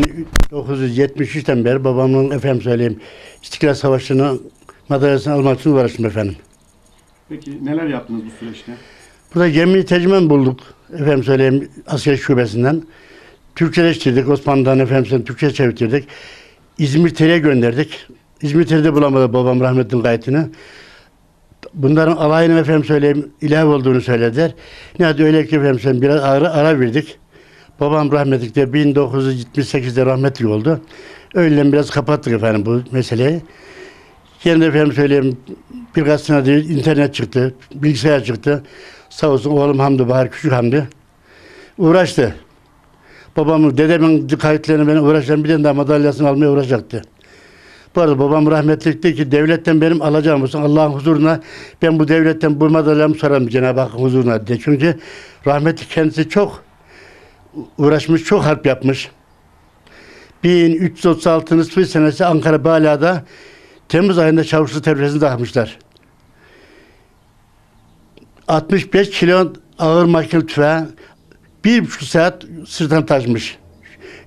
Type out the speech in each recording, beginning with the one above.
1973'ten beri babamın efendim söyleyeyim İstiklal Savaşı'nın madalyasını almak için uğraştım efendim. Peki neler yaptınız bu süreçte? Burada gemi tercüman bulduk efendim söyleyeyim asker şubesinden. Türkçeleştirdik Osmanlı'dan efendim söyleyeyim Türkçe çevirtirdik. İzmir Teri'ye gönderdik. İzmir Teri'de bulamadı babam rahmetli kayıtını. Bunların alayının efendim söyleyeyim ilave olduğunu söylediler. Nihayet öyle ki efendim söyleyeyim biraz ara, ara verdik. Babam rahmetli de 1978'de rahmetli oldu. Öyle biraz kapattık efendim bu meseleyi. Yine efendim söyleyeyim birkaç sene değil internet çıktı, bilgisayar çıktı. Sağ olsun oğlum Hamdi Bahar, küçük Hamdi uğraştı. Babamın, dedemin kayıtlarını ben uğraşan bir tane daha madalyasını almaya uğraşacaktı. Bu arada babam rahmetlikti ki devletten benim alacağım olsun Allah'ın huzuruna ben bu devletten bu madalyamı sorarım Cenab-ı Hakk'ın huzuruna diye. Çünkü rahmetli kendisi çok uğraşmış, çok harp yapmış. 1336 nısfı senesi Ankara Bala'da Temmuz ayında çavuşlu terörisini takmışlar. 65 kilo ağır makine tüfeği bir buçuk saat sırttan taşmış.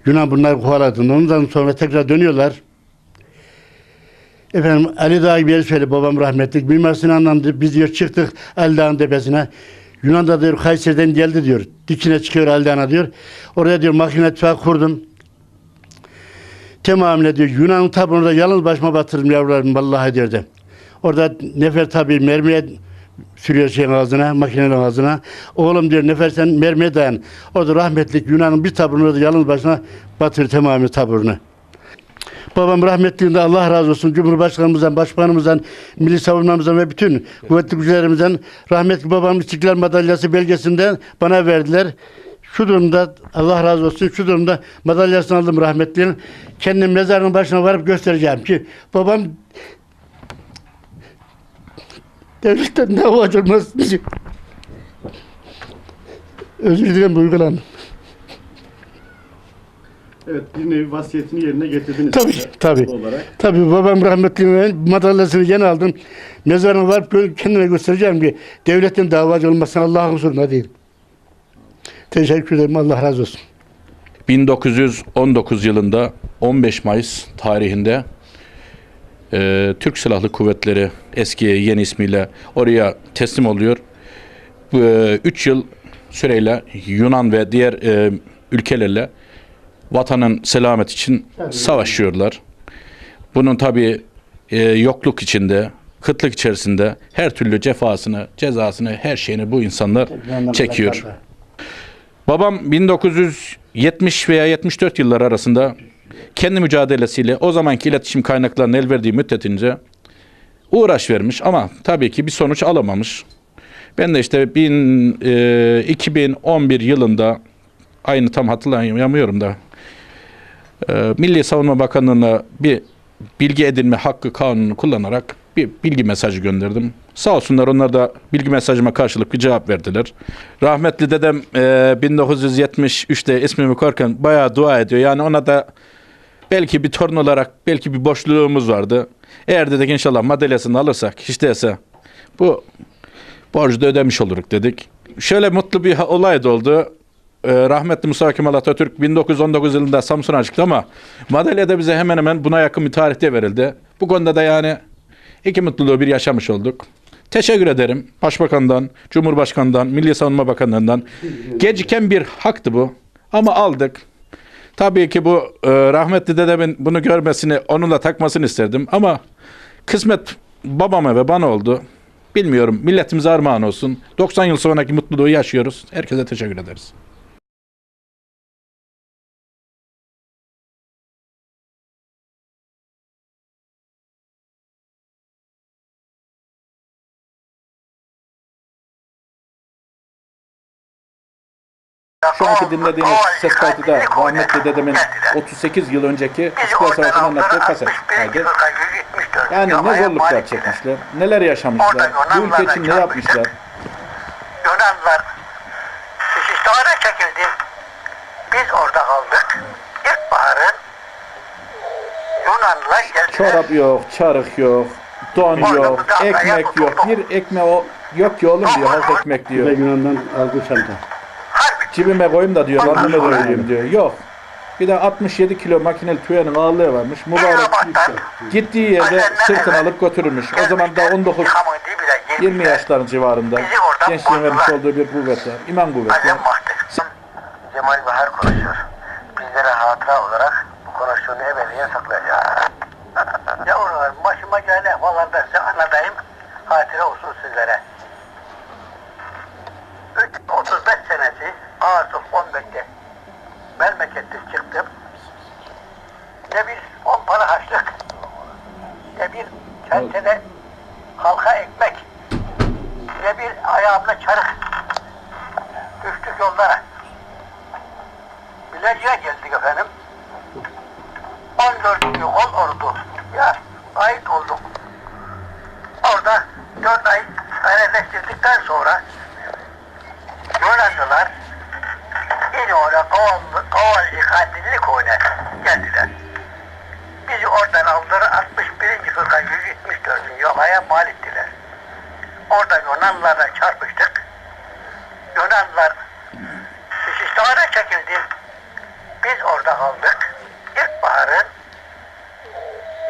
Yunan bunları kovaladı. Ondan sonra tekrar dönüyorlar. Efendim Ali Dağ gibi yeri söyle babam rahmetli. Mimar Sinan'dan biz diyor çıktık Ali Dağ'ın tepesine. Yunan'da diyor Kayseri'den geldi diyor. Dikine çıkıyor Ali Dağı'na diyor. Oraya diyor makine tüfeği kurdum. Tamamıyla diyor Yunan tabuğunda yalnız başıma batırdım yavrularım vallahi derdi. Orada nefer tabi mermiye sürüyor şeyin ağzına, makinenin ağzına. Oğlum diyor nefer sen mermiye dayan. Orada rahmetlik Yunan'ın bir taburunu da yalnız başına batır tamamı taburunu. Babam rahmetliğinde Allah razı olsun Cumhurbaşkanımızdan, Başkanımızdan, Milli Savunmamızdan ve bütün kuvvetli güçlerimizden rahmetli babamın İstiklal Madalyası belgesinden bana verdiler. Şu durumda Allah razı olsun şu durumda madalyasını aldım rahmetliğin. Kendim mezarının başına varıp göstereceğim ki babam devletten ne olacağız diye. Özür dilerim duygulandım. Evet bir nevi vasiyetini yerine getirdiniz. Tabii, size tabii. Olarak. Tabii babam rahmetliğinin madalyasını yeni aldım. Mezarına varıp gö- kendime göstereceğim ki devletin davacı olmasına Allah'ın huzuruna değil. Teşekkür ederim. Allah razı olsun. 1919 yılında 15 Mayıs tarihinde e, Türk Silahlı Kuvvetleri eski yeni ismiyle oraya teslim oluyor. 3 yıl süreyle Yunan ve diğer e, ülkelerle vatanın selamet için savaşıyorlar. Bunun tabi yokluk içinde, kıtlık içerisinde her türlü cefasını, cezasını, her şeyini bu insanlar çekiyor. Babam 1970 veya 74 yılları arasında kendi mücadelesiyle o zamanki iletişim kaynaklarının el verdiği müddetince uğraş vermiş ama tabii ki bir sonuç alamamış. Ben de işte bin, e, 2011 yılında aynı tam hatırlayamıyorum da e, Milli Savunma Bakanlığı'na bir bilgi edinme hakkı kanunu kullanarak bir bilgi mesajı gönderdim. Sağ olsunlar onlar da bilgi mesajıma karşılık bir cevap verdiler. Rahmetli dedem e, 1973'te ismimi korkan bayağı dua ediyor. Yani ona da belki bir torun olarak belki bir boşluğumuz vardı. Eğer dedik inşallah madalyasını alırsak hiç değilse bu borcu da ödemiş oluruk dedik. Şöyle mutlu bir olay da oldu. Ee, rahmetli Mustafa Kemal Atatürk 1919 yılında Samsun'a çıktı ama madalya da bize hemen hemen buna yakın bir tarihte verildi. Bu konuda da yani iki mutluluğu bir yaşamış olduk. Teşekkür ederim Başbakan'dan, Cumhurbaşkanı'ndan, Milli Savunma Bakanlığı'ndan. Geciken bir haktı bu ama aldık. Tabii ki bu e, rahmetli dedemin bunu görmesini, onunla takmasını isterdim ama kısmet babama ve bana oldu. Bilmiyorum. Milletimize armağan olsun. 90 yıl sonraki mutluluğu yaşıyoruz. Herkese teşekkür ederiz. Şu anki dinlediğiniz ses kaydı da rahmetli dedemin 38 yıl önceki İstiklal Savaşı'nın anlattığı kaset kaydı. Yani ne zorluklar çekmişler, neler yaşamışlar, bu ülke için ne yapmışlar. Yunanlılar istihara çekildi. Biz orada kaldık. İlkbaharın Yunanlılar geldiler. Çorap yok, çarık yok, don yok, ekmek yok. Bir ekmek o yok ki oğlum diyor, halk ekmek diyor. Yunan'dan aldığı çanta. Cebime koyayım da diyor, lan bunu doyurayım diyor. Yok. Bir de 67 kilo makineli tüyenin ağırlığı varmış. Mübarek Mübarek gittiği yerde sırtını alıp götürülmüş. O zaman da 19 20 yaşların civarında Bizi oradan gençliğin vermiş olduğu bir kuvvet var. İman kuvveti var. Azem vakti. Cemal Bahar konuşuyor. Bizlere hatıra olarak bu konuştuğunu ebediyen saklayacağız. Yavrular başıma gelen falan da size anlatayım. Hatıra olsun sizlere. Para harçlık, ne bir çentede halka ekmek, ne bir ayağımda çarık. Düştük yollara. Bilecik'e geldik efendim. 14 gün kol ordu. Ya ait olduk. Orada 4 ay hayalleştirdikten sonra Yunanlılar Orada Yunanlılarla çarpıştık. Yunanlılar Şişistahara çekildi. Biz orada kaldık. İlkbaharın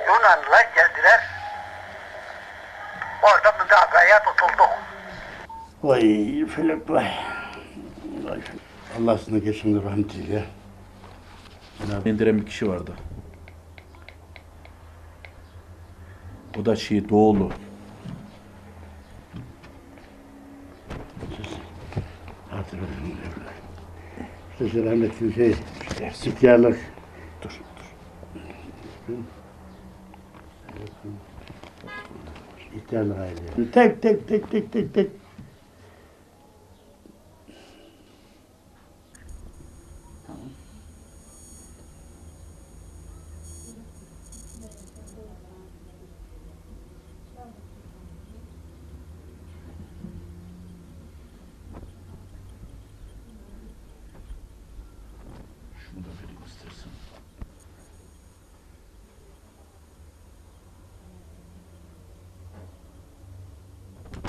Yunanlılar geldiler. Orada müdafaya tutulduk. Vay felek vay. Vay. Allah sana geçimde rahmet eyle. İndiren bir kişi vardı. O da şey doğulu. Şu rahmetli şey, ihtiyarlık. Dur, dur. İhtiyarlık aile. Tek tek tek tek tek tek. Wunderbar.